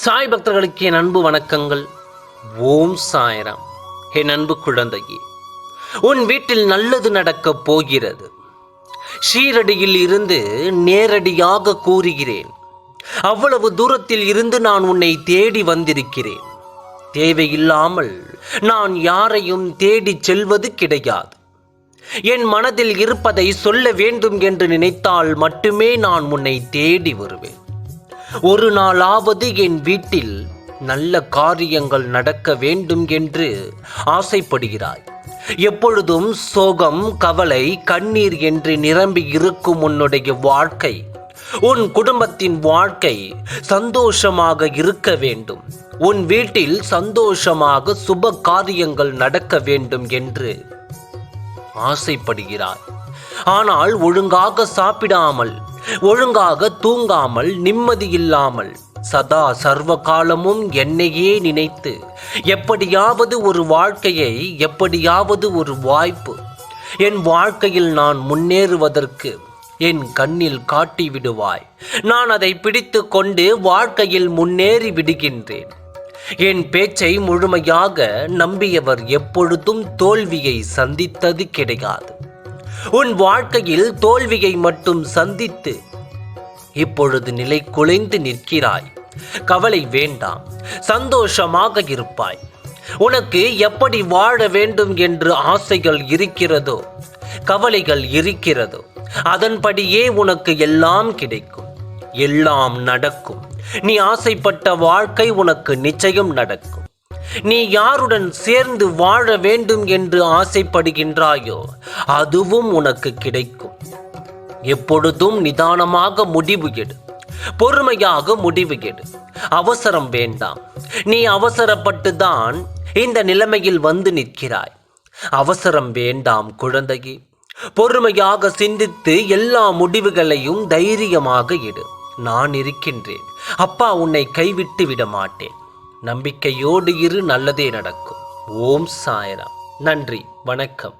சாய் பக்தர்களுக்கு என் அன்பு வணக்கங்கள். ஓம் சாய்ராம். என் அன்பு குழந்தையே உன் வீட்டில் நல்லது நடக்கப் போகிறது. ஷீரடியில் இருந்து நேரடியாக கூறுகிறேன். அவ்வளவு தூரத்தில் இருந்து நான் உன்னை தேடி வந்திருக்கிறேன். தேவையில்லாமல் நான் யாரையும் தேடிச் செல்வது கிடையாது. என் மனதில் இருப்பதை சொல்ல வேண்டும் என்று நினைத்தால் மட்டுமே நான் உன்னை தேடி வருவேன். ஒரு நாளாவது என் வீட்டில் நல்ல காரியங்கள் நடக்க வேண்டும் என்று ஆசைப்படுகிறாய். எப்பொழுதும் சோகம் கவலை கண்ணீர் என்று நிரம்பி இருக்கும் உன்னுடைய வாழ்க்கை உன் குடும்பத்தின் வாழ்க்கை சந்தோஷமாக இருக்க வேண்டும். உன் வீட்டில் சந்தோஷமாக சுப காரியங்கள் நடக்க வேண்டும் என்று ஆசைப்படுகிறாய். ஆனால் ஒழுங்காக சாப்பிடாமல் ஒழுங்காக தூங்காமல் நிம்மதி இல்லாமல். சதா சர்வ காலமும் என்னையே நினைத்து எப்படியாவது ஒரு வாழ்க்கையை எப்படியாவது ஒரு வாய்ப்பு. என் வாழ்க்கையில் நான் முன்னேறுவதற்கு என் கண்ணில் காட்டி விடுவாய். நான் அதை பிடித்து கொண்டு வாழ்க்கையில் முன்னேறி விடுகின்றேன். என் பேச்சை முழுமையாக நம்பியவர் எப்பொழுதும் தோல்வியை சந்தித்தது கிடையாது. உன் வாழ்க்கையில் தோல்வியை மட்டும் சந்தித்து இப்பொழுது நிலை குலைந்து நிற்கிறாய். கவலை வேண்டாம் சந்தோஷமாக இருப்பாய். உனக்கு எப்படி வாழ வேண்டும் என்று ஆசைகள் இருக்கிறதோ கவலைகள் இருக்கிறதோ அதன்படியே உனக்கு எல்லாம் கிடைக்கும். எல்லாம் நடக்கும். நீ ஆசைப்பட்ட வாழ்க்கை உனக்கு நிச்சயம் நடக்கும். நீ யாருடன் சேர்ந்து வாழ வேண்டும் என்று ஆசைப்படுகின்றாயோ அதுவும் உனக்கு கிடைக்கும். எப்பொழுதும் நிதானமாக முடிவு எடு. பொறுமையாக முடிவு எடு. அவசரம் வேண்டாம். நீ அவசரப்பட்டு தான் இந்த நிலைமையில் வந்து நிற்கிறாய். அவசரம் வேண்டாம் குழந்தையே. பொறுமையாக சிந்தித்து எல்லா முடிவுகளையும் தைரியமாக எடு. நான் இருக்கின்றேன். அப்பா உன்னை கைவிட்டு விட மாட்டேன். நம்பிக்கையோடு இரு நல்லதே நடக்கும். ஓம் சாயராம். நன்றி வணக்கம்.